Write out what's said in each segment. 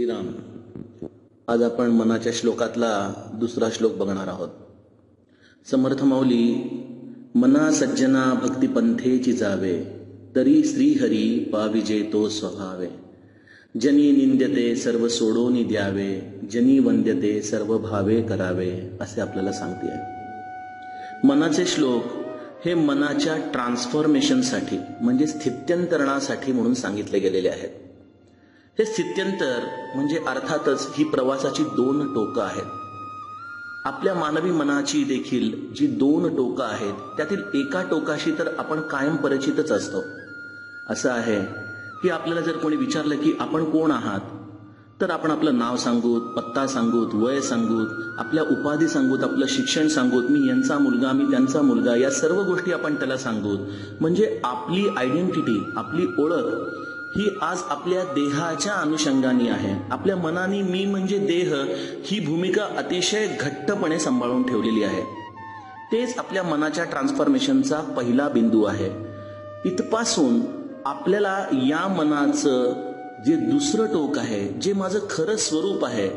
श्रीराम. आज आपण मनाच्या श्लोकातला दुसरा श्लोक बघणार आहोत. समर्थ माऊली मना सज्जना भक्तिपंथेची जावे तरी श्रीहरी पाविजे तो स्वभावे. जनी निंद्यते सर्व सोडोनी द्यावे जनी वंद्यते सर्व भावे करावे असे आपल्याला सांगते. मनाचे श्लोक हे मनाच्या ट्रान्सफॉर्मेशनसाठी म्हणजे स्थित्यंतरणासाठी म्हणून सांगितले गेलेले आहेत. हे स्थित्यंतर म्हणजे अर्थातच ही प्रवासाची दोन टोकं आहेत. आपल्या मानवी मनाची देखील जी दोन टोकं आहेत त्यातील एका टोकाशी तर आपण कायम परिचितच असतो. असं आहे की आपल्याला जर कोणी विचारलं की आपण कोण आहात तर आपण आपलं नाव सांगूत पत्ता सांगूत वय सांगूत आपल्या उपाधी सांगूत आपलं शिक्षण सांगूत मी यांचा मुलगा मी त्यांचा मुलगा या सर्व गोष्टी आपण त्याला सांगूत. म्हणजे आपली आयडेंटिटी आपली ओळख ही आज आपल्या देहाच्या अनुषंगाने आहे. आपल्या मनाने मी म्हणजे देह ही भूमिका अतिशय घट्टपणे सांभाळून ठेवलेली आहे. तेच आपल्या मनाच्या ट्रान्सफॉर्मेशनचा पहिला बिंदू आहे. इथपासून आपल्याला या मनाचं जे दुसरं टोक आहे जे माझं खरं स्वरूप आहे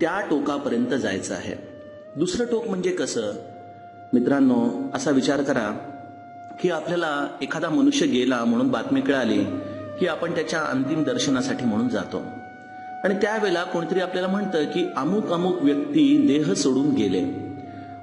त्या टोकापर्यंत जायचं आहे. दुसरं टोक म्हणजे कसं? मित्रांनो असा विचार करा की आपल्याला एखादा मनुष्य गेला म्हणून बातमी कळाली की आपण त्याच्या अंतिम दर्शनासाठी म्हणून जातो. आणि त्यावेळेला कोणीतरी आपल्याला म्हणतं की अमुक अमुक व्यक्ती देह सोडून गेले.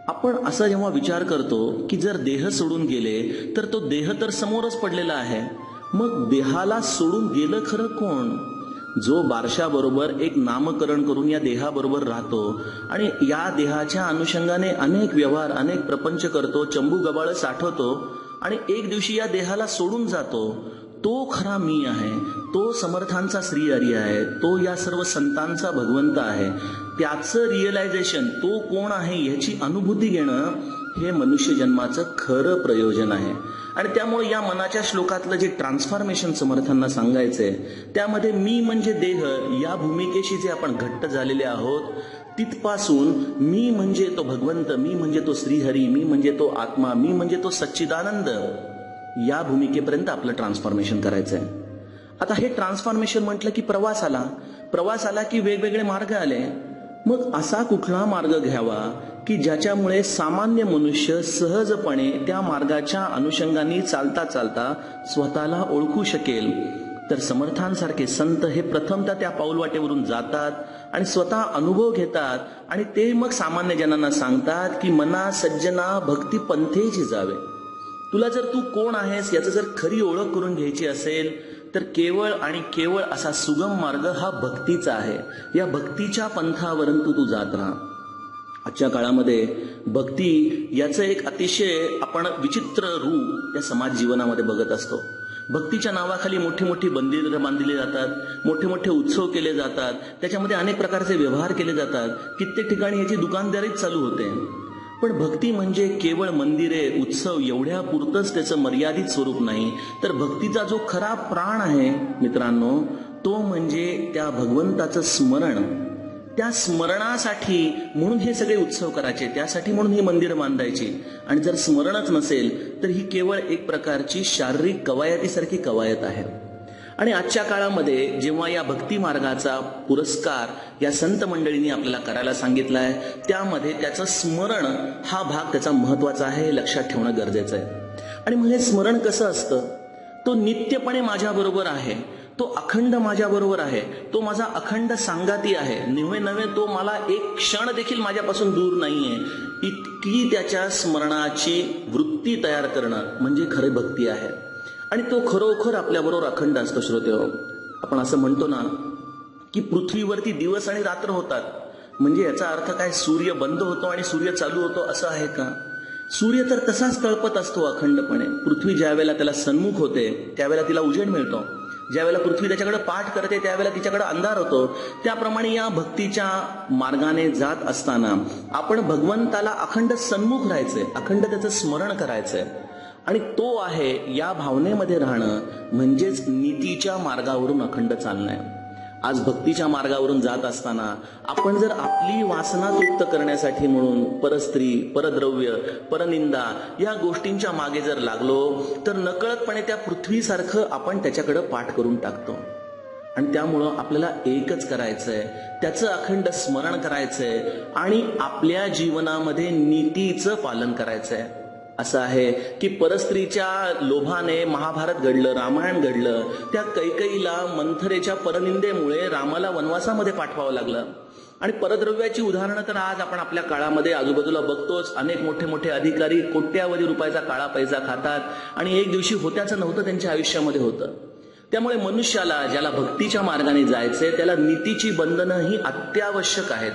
आपण असा जेव्हा विचार करतो की जर देह सोडून गेले तर तो देह तर समोरच पडलेला आहे. मग देहाला सोडून गेलं खरं कोण? जो बारशाबरोबर एक नामकरण करून या देहाबरोबर राहतो आणि या देहाच्या अनुषंगाने अनेक व्यवहार अनेक प्रपंच करतो चंबू गबाळ साठवतो आणि एक दिवशी या देहाला सोडून जातो. तो खरा मी आहे तो समर्थांचा श्री हरी आहे तो या सर्व संतांचा भगवंत आहे. त्याचं रिअलायझेशन तो कोण आहे याची अनुभूती घेणं हे मनुष्य जन्माचं खरं प्रयोजन आहे. आणि त्यामुळे या मनाच्या श्लोकातलं जे ट्रान्सफॉर्मेशन समर्थांना सांगायचंय त्यामध्ये मी म्हणजे देह या भूमिकेशी जे आपण घट्ट झालेले आहोत तिथपासून मी म्हणजे तो भगवंत मी म्हणजे तो श्रीहरी मी म्हणजे तो आत्मा मी म्हणजे तो सच्चिदानंद. या भूमिकेपर्यंत आपलं ट्रान्सफॉर्मेशन करायचं आहे आता हे ट्रान्सफॉर्मेशन म्हटलं की प्रवास आला. प्रवास आला की वेगवेगळे मार्ग आले. मग असा कुठला मार्ग घ्यावा की ज्याच्यामुळे सामान्य मनुष्य सहजपणे त्या मार्गाच्या अनुषंगाने चालता चालता स्वतःला ओळखू शकेल? तर समर्थांसारखे संत हे प्रथमतः त्या पाऊलवाटेवरून जातात आणि स्वतः अनुभव घेतात आणि ते मग सामान्य जनांना सांगतात की मना सज्जना भक्ती पंथेची जावे. तुला जर तू कोण आहेस याचं जर खरी ओळख करून घ्यायची असेल तर केवळ आणि केवळ असा सुगम मार्ग हा भक्तीचा आहे. या भक्तीच्या पंथावरून तू तू जात राहा. आजच्या काळामध्ये भक्ती याचं एक अतिशय आपण विचित्र रूप या समाज जीवनामध्ये बघत असतो. भक्तीच्या नावाखाली मोठी मोठी मंदिरं बांधली जातात मोठे मोठे उत्सव केले जातात त्याच्यामध्ये अनेक प्रकारचे व्यवहार केले जातात. कित्येक ठिकाणी याची दुकानदारीच चालू होते. पण भक्ती म्हणजे केवळ मंदिरे उत्सव एवढ्यापुरतच त्याचं मर्यादित स्वरूप नाही. तर भक्तीचा जो खरा प्राण आहे मित्रांनो तो म्हणजे त्या भगवंताचं स्मरण. त्या स्मरणासाठी म्हणून हे सगळे उत्सव करायचे त्यासाठी म्हणून ही मंदिरं बांधायची. आणि जर स्मरणच नसेल तर ही केवळ एक प्रकारची शारीरिक कवायतीसारखी कवायत आहे. आणि आजच्या काळामध्ये जेव्हा या भक्ती मार्गाचा पुरस्कार या संत मंडळींनी आपल्याला करायला सांगितलाय त्यामध्ये त्याचं स्मरण हा भाग त्याचा महत्त्वाचा आहे हे लक्षात ठेवणं गरजेचं आहे. आणि मग हे स्मरण कसं असतं? तो नित्यपणे माझ्याबरोबर आहे तो अखंड माझ्याबरोबर आहे तो माझा अखंड सांगाती आहे. नव्हे नव्हे तो मला एक क्षण देखील माझ्यापासून दूर नाहीये. इतकी त्याच्या स्मरणाची वृत्ती तयार करणं म्हणजे खरे भक्ती आहे. आणि तो खरोखर आपल्याबरोबर अखंड असतो श्रोते आपण असं म्हणतो ना की पृथ्वीवरती दिवस आणि रात्र होतात. म्हणजे याचा अर्थ काय? सूर्य बंद होतो आणि सूर्य चालू होतो असं आहे का? सूर्य तर तसाच तळपत असतो अखंडपणे. पृथ्वी ज्या वेळेला त्याला सन्मुख होते त्यावेळेला तिला उजेड मिळतो. ज्यावेळेला पृथ्वी त्याच्याकडे पाठ करते त्यावेळेला तिच्याकडे अंधार होतो. त्याप्रमाणे या भक्तीच्या मार्गाने जात असताना आपण भगवंताला अखंड सन्मुख राहायचंय. अखंड त्याचं स्मरण करायचंय. आणि तो आहे या भावनेमध्ये राहणं म्हणजेच नीतीच्या मार्गावरून अखंड चालणं. आहे आज भक्तीच्या मार्गावरून जात असताना आपण जर आपली वासना तृप्त करण्यासाठी म्हणून परस्त्री परद्रव्य परनिंदा या गोष्टींच्या मागे जर लागलो तर नकळतपणे त्या पृथ्वीसारखं आपण त्याच्याकडे पाठ करून टाकतो. आणि त्यामुळं आपल्याला एकच करायचंय त्याचं अखंड स्मरण करायचंय आणि आपल्या जीवनामध्ये नीतीचं पालन करायचंय. असं आहे की परस्त्रीच्या लोभाने महाभारत घडलं रामायण घडलं त्या कैकईला मंथरेच्या परनिंदेमुळे रामाला वनवासामध्ये पाठवावं लागलं. आणि परद्रव्याची उदाहरणं तर आज आपण आपल्या काळामध्ये आजूबाजूला बघतोच. अनेक मोठे मोठे अधिकारी कोट्यावधी रुपयाचा काळा पैसा खातात आणि एक दिवशी होत्याचं नव्हतं त्यांच्या आयुष्यामध्ये होतं. त्यामुळे मनुष्याला ज्याला भक्तीच्या मार्गाने जायचंय त्याला नीतीची बंधनं ही अत्यावश्यक आहेत.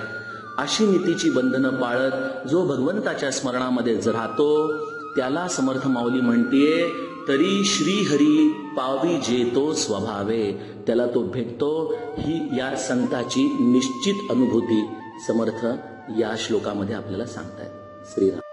अशी नीतीची बंधनं पाळत जो भगवंताच्या स्मरणामध्ये राहतो त्याला समर्थ माऊली म्हणतीये तरी श्रीहरी पावी जेतो स्वभावे त्याला तो भेटतो ही या संताची निश्चित अनुभूती. समर्थ या श्लोकामध्ये आपल्याला सांगतायत. श्रीराम.